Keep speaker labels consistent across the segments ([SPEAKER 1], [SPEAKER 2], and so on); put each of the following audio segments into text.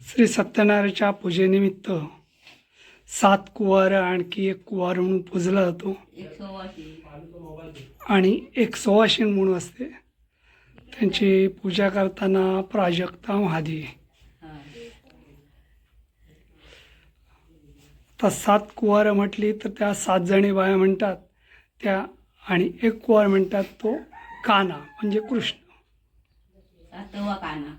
[SPEAKER 1] श्री सत्यनारायणच्या पूजेनिमित्त सात कुवार आणखी एक कुवार म्हणून पूजला जातो. आणि एक सुवासिन म्हणून असते. त्यांची पूजा करताना प्राजक्ता महादी आता सात कुवारं म्हटली तर त्या सात जणी बाया म्हणतात त्या आणि एक कुवार म्हणतात तो काना म्हणजे कृष्ण.
[SPEAKER 2] काना.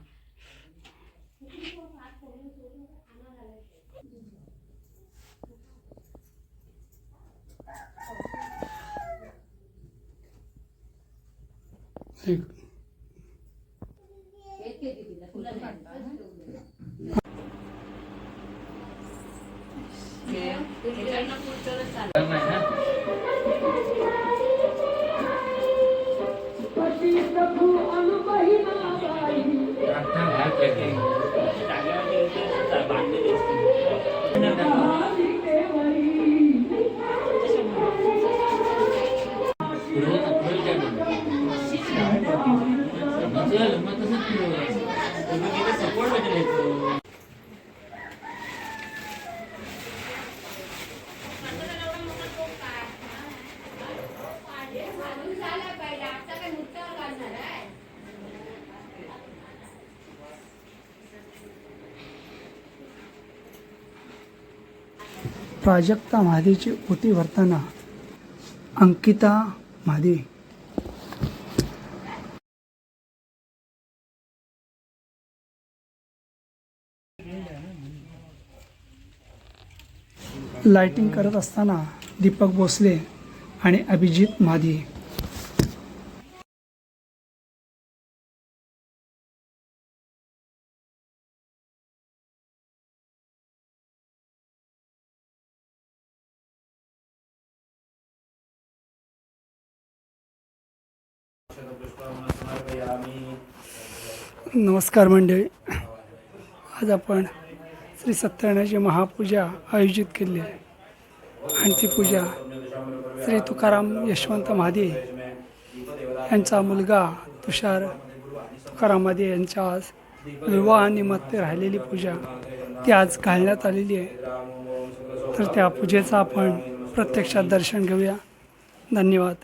[SPEAKER 1] एक प्राजक्ता महादेची पोती भरताना अंकिता महादे लाइटिंग करत असताना दीपक भोसले आणि अभिजित महादे नमस्कार मंडळी. आज आपण श्री सत्यनारायणाची महापूजा आयोजित केली आहे. आणि ती पूजा श्री तुकाराम यशवंत महादे यांचा मुलगा तुषार तुकाराम महादे यांच्या आज विवाहानिमित्त राहिलेली पूजा ती आज घालण्यात आलेली आहे. तर त्या पूजेचं आपण प्रत्यक्षात दर्शन घेऊया. धन्यवाद.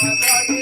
[SPEAKER 1] Thank you.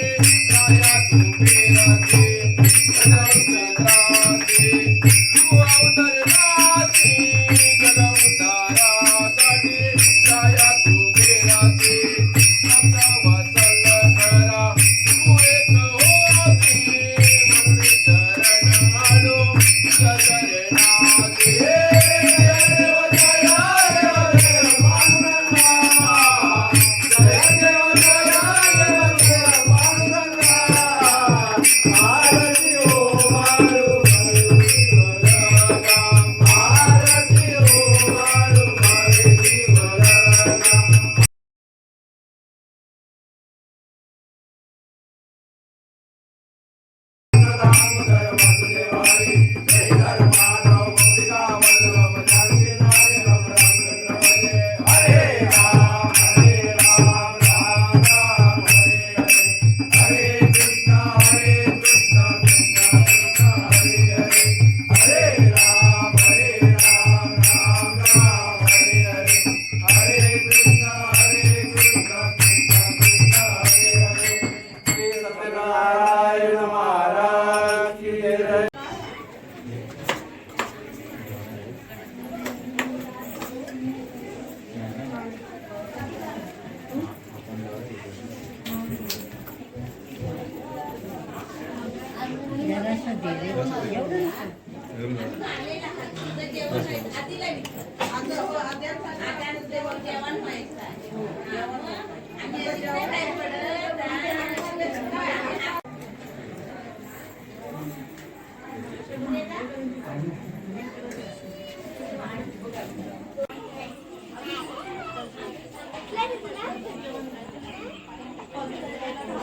[SPEAKER 2] I'm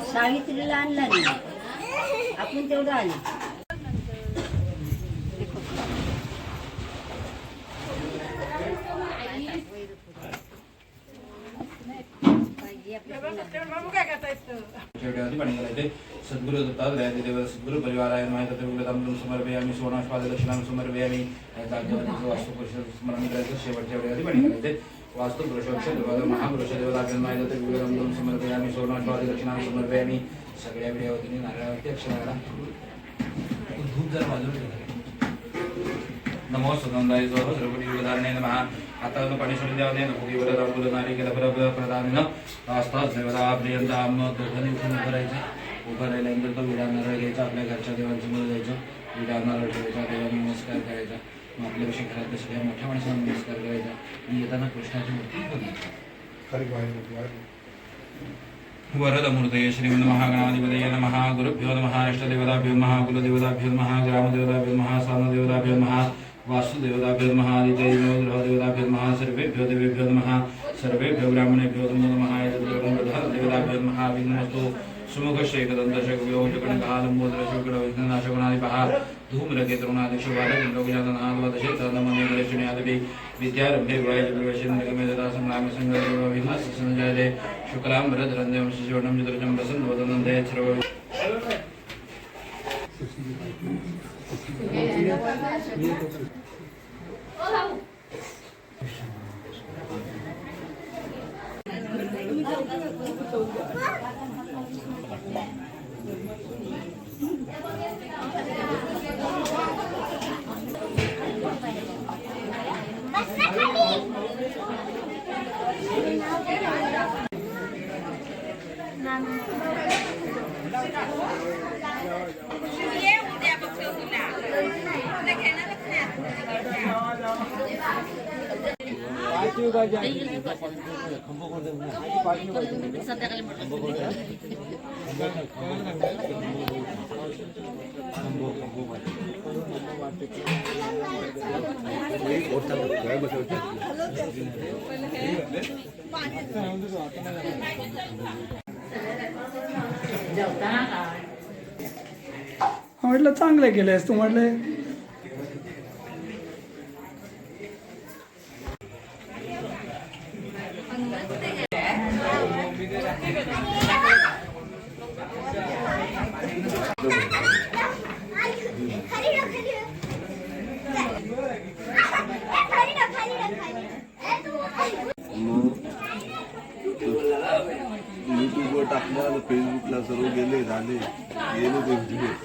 [SPEAKER 2] सावित्रीला आणला नाही आपण तेवढं आले
[SPEAKER 3] माहिती तत्व विगतामृतम समर्पयामी सोनाश्वाद दक्षिणाम समर्पयामी याचा अध्यात्मिक वास्तु पुरुष स्मरण करायचं शेवटच्या वेळी आधी वास्तु पुरुषोक्ष देवाला महापुरुष देवता माहिती तत्व विगतामृतम समर्पयामी सोनाश्वाद दक्षिणा समर्पयामी सगळ्या वेळेवरती नारळावरती अक्षराला धूप जर बाजूला नारी केलं बरोबर प्रधान असतात देवता पर्यंत आम दोघांनी उठून उभं राहायचं। उभं राहिल्यानंतर तो विडा नारळ घ्यायचा आपल्या घरच्या देवांसमोर जायचं। विडा नारळ ठेवायचा देवांना नमस्कार करायचा। मग आपल्यापेक्षा घरातल्या सगळ्या मोठ्या माणसांना नमस्कार करायचा। आणि येताना कृष्णाची मूर्ती बघायची. वरदमूर्तये श्रीमन् महागणाधिपतये नमः। गुरुभ्यो नमः इष्टदेवताभ्यो नमः कुलदेवताभ्यो नमः ग्रामदेवताभ्यो नमः सामदेवताभ्यो नमः। वासुदेवताभ्यो नमः आदित्येभ्यो ग्रहदेवताभ्यो नमः सर्वेभ्यो देवेभ्यो नमः सर्वेभ्यो ब्राह्मणेभ्यो नमो नमः देवताभ्यो नमः विघ्नस्तु सुमुखशेखदन्तशकव्योजकणकालम्बोदरशोकणविघ्ननाशगुणादिपः धूम्रकेतुनादिशोभालचन्द्रगुणादनादिशेतनमनेकलक्ष्मीयादिभिः विद्यारम्भे वायुप्रवेशेन्द्रगमे तथा संग्रामसङ्गविघ्नस्य शुक्लां भरधरन्देवं शिशोणं चतुर्जं प्रसन्नवदनन्दे
[SPEAKER 1] सर्व 你也不 म्हटलं
[SPEAKER 4] चांगले केलेस तू म्हटलं. 네, 여러 번.